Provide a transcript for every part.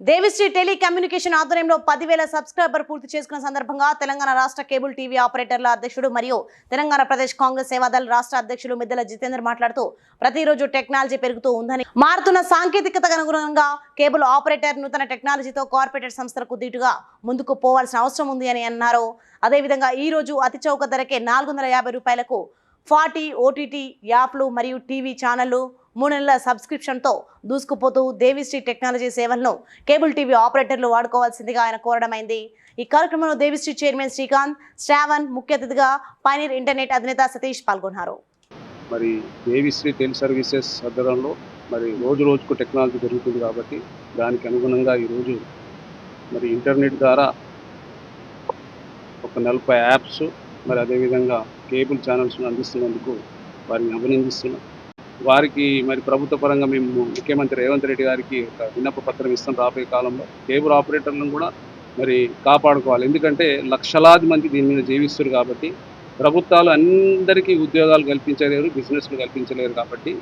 Devi Sri telecommunication ఆధ్వర్యంలో పదివేల subscriber పూర్తి చేసుకున్న సందర్భంగా తెలంగాణ రాష్ట్ర కేబుల్ టీవీ ఆపరేటర్ల అధ్యక్షుడు మరియు తెలంగాణ ప్రదేశ్ కాంగ్రెస్ సేవాదళ రాష్ట్ర అధ్యక్షులు మిద్దెల జితేందర్ మాట్లాడుతూ ప్రతిరోజు టెక్నాలజీ పెరుగుతూ ఉందని మారుతున్న సాంకేతికతకు అనుగుణంగా కేబుల్ ఆపరేటర్ నూతన టెక్నాలజీతో కార్పొరేటర్ సంస్థలకు దీటుగా ముందుకు పోవాల్సిన అవసరం ఉంది అని అన్నారు. అదేవిధంగా ఈ రోజు అతి చౌక ధరకే నాలుగు వందల యాభై రూపాయలకు ఫార్టీ ఓటీటీ యాప్లు మరియు టీవీ ఛానళ్ళు మూడు నెలల సబ్స్క్రిప్షన్తో దూసుకుపోతూ దేవిశ్రీ టెక్నాలజీ సేవలను కేబుల్ టీవీ ఆపరేటర్లు వాడుకోవాల్సిందిగా ఆయన కోరడమైంది. ఈ కార్యక్రమంలో దేవిశ్రీ చైర్మన్ శ్రీకాంత్ శ్రావణ్ ముఖ్య అతిథిగా పైనీర్ ఇంటర్నెట్ అధినేత సతీష్ పాల్గొన్నారు. మరి దేవిశ్రీ టెలి సర్వీసెస్ ఆధ్వర్యంలో మరి రోజు రోజుకు టెక్నాలజీ పెరుగుతుంది కాబట్టి దానికి అనుగుణంగా ఈరోజు మరి ఇంటర్నెట్ ద్వారా ఒక నలభై యాప్స్ మరి అదేవిధంగా కేబుల్ ఛానల్స్ను అందిస్తున్నందుకు వారిని అభినందిస్తున్నాం. వారికి మరి ప్రభుత్వ పరంగా మేము ముఖ్యమంత్రి రేవంత్ రెడ్డి గారికి ఒక విన్నప పత్రం ఇస్తాం రాబోయే కాలంలో. కేబుల్ ఆపరేటర్లను కూడా మరి కాపాడుకోవాలి. ఎందుకంటే లక్షలాది మంది దీని మీద జీవిస్తారు కాబట్టి ప్రభుత్వాలు అందరికీ ఉద్యోగాలు కల్పించలేరు బిజినెస్లు కల్పించలేరు కాబట్టి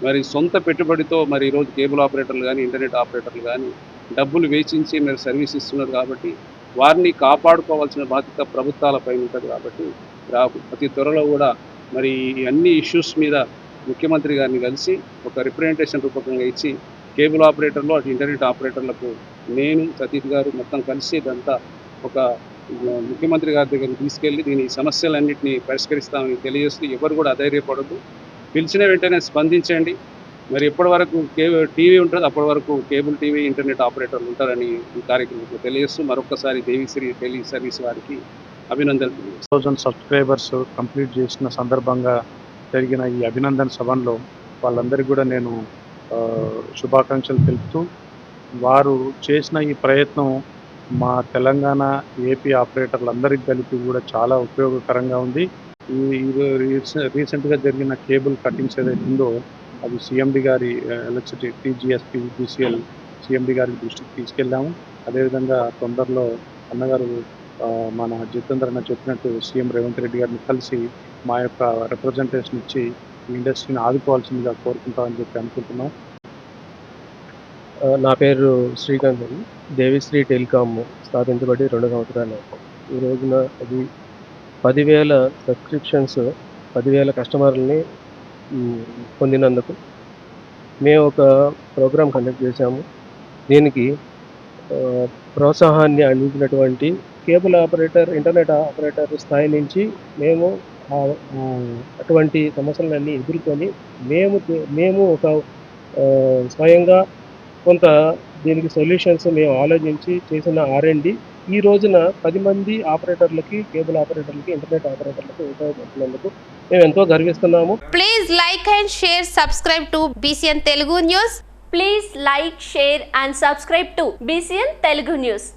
మరి సొంత పెట్టుబడితో మరి ఈరోజు కేబుల్ ఆపరేటర్లు కానీ ఇంటర్నెట్ ఆపరేటర్లు కానీ డబ్బులు వేచించి మరి సర్వీస్ ఇస్తున్నారు కాబట్టి వారిని కాపాడుకోవాల్సిన బాధ్యత ప్రభుత్వాలపై ఉంటుంది కాబట్టి రా- ప్రతి త్వరలో కూడా మరి అన్ని ఇష్యూస్ మీద ముఖ్యమంత్రి గారిని కలిసి ఒక రిప్రజెంటేషన్ రూపకంగా ఇచ్చి కేబుల్ ఆపరేటర్లు అటు ఇంటర్నెట్ ఆపరేటర్లకు నేను సతీష్ గారు మొత్తం కలిసి ఇదంతా ఒక ముఖ్యమంత్రి గారి దగ్గరికి తీసుకెళ్ళి దీని సమస్యలన్నింటినీ పరిష్కరిస్తామని తెలియజేస్తూ ఎవరు కూడా అధైర్యపడద్దు పిలిచిన వెంటనే స్పందించండి మరి ఎప్పటి వరకు కేబుల్ టీవీ ఉంటుంది అప్పటి వరకు కేబుల్ టీవీ ఇంటర్నెట్ ఆపరేటర్లు ఉంటారని ఈ కార్యక్రమంలో తెలియజేస్తూ మరొకసారి దేవిశ్రీ టెలి సర్వీస్ వారికి అభినందనలు తెలియజేస్తున్నాను. థౌజండ్ సబ్స్క్రైబర్స్ కంప్లీట్ చేసిన సందర్భంగా జరిగిన ఈ అభినందన సభలో వాళ్ళందరికీ కూడా నేను శుభాకాంక్షలు తెలుపుతూ వారు చేసిన ఈ ప్రయత్నం మా తెలంగాణ ఏపీ ఆపరేటర్లందరికీ కలిపి కూడా చాలా ఉపయోగకరంగా ఉంది. ఈ రీసెంట్గా జరిగిన కేబుల్ కటింగ్స్ ఏదైతే ఉందో అది సిఎండి గారి ఎలక్ట్రిసిటీ టీజీఎస్పీ బీసీఎల్ సిఎండి గారి దృష్టికి తీసుకెళ్ళాము. అదేవిధంగా తొందరలో అన్నగారు మన జితేంద్ర అన్న చెప్పినట్టు సీఎం రేవంత్ రెడ్డి గారిని కలిసి మా యొక్క రిప్రజెంటేషన్ ఇచ్చి ఈ ఇండస్ట్రీని ఆదుకోవాల్సిందిగా కోరుకుంటామని చెప్పి అనుకుంటున్నాం. నా పేరు శ్రీకాంత్ అండి. దేవిశ్రీ టెలికామ్ స్థాపించబడి రెండు సంవత్సరాలు. ఈ రోజున అది పదివేల సబ్స్క్రిప్షన్స్ పదివేల కస్టమర్లని పొందినందుకు మేము ఒక ప్రోగ్రాం కండక్ట్ చేశాము. దీనికి ప్రోత్సాహాన్ని అందించినటువంటి కేబుల్ ఆపరేటర్ ఇంటర్నెట్ ఆపరేటర్ స్థాయి నుంచి మేము అటువంటి సమస్యలన్నీ ఎదుర్కొని మేము మేము ఒక స్వయంగా కొంత దీనికి సొల్యూషన్స్ మేము ఆలోచించి చేసిన ఆర్ఎండి ఈ రోజున పది మంది ఆపరేటర్లకి కేబుల్ ఆపరేటర్లకి ఇంటర్నెట్ ఆపరేటర్లకి ఉపయోగపడుతున్నందుకు మేము ఎంతో గర్విస్తున్నాము. Please like and share subscribe to BCN Telugu news please like share and subscribe to BCN Telugu news